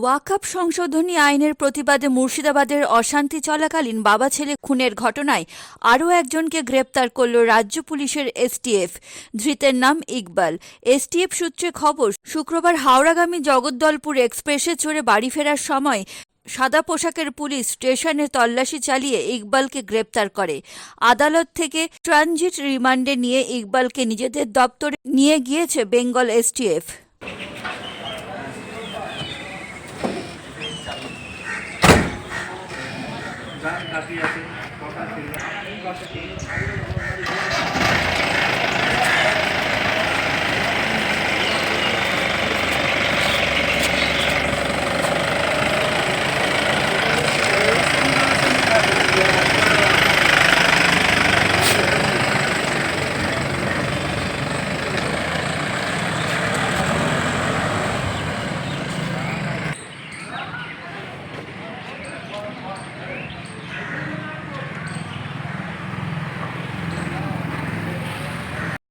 ওয়াকআপ সংশোধনী আইনের প্রতিবাদে মুর্শিদাবাদের অশান্তি চলাকালীন বাবা ছেলে খুনের ঘটনায় আরও একজনকে গ্রেপ্তার করল রাজ্য পুলিশের এসটিএফ। ধৃতের নাম ইকবাল। এসটিএফ সূত্রে খবর, শুক্রবার হাওড়াগামী জগদ্দলপুর এক্সপ্রেসে চড়ে বাড়ি ফেরার সময় সাদা পোশাকের পুলিশ স্টেশনে তল্লাশি চালিয়ে ইকবালকে গ্রেপ্তার করে। আদালত থেকে ট্রানজিট রিমান্ডে নিয়ে ইকবালকে নিজেদের দপ্তরে নিয়ে গিয়েছে বেঙ্গল এসটিএফ। গান কাটি আছে কথা ছিল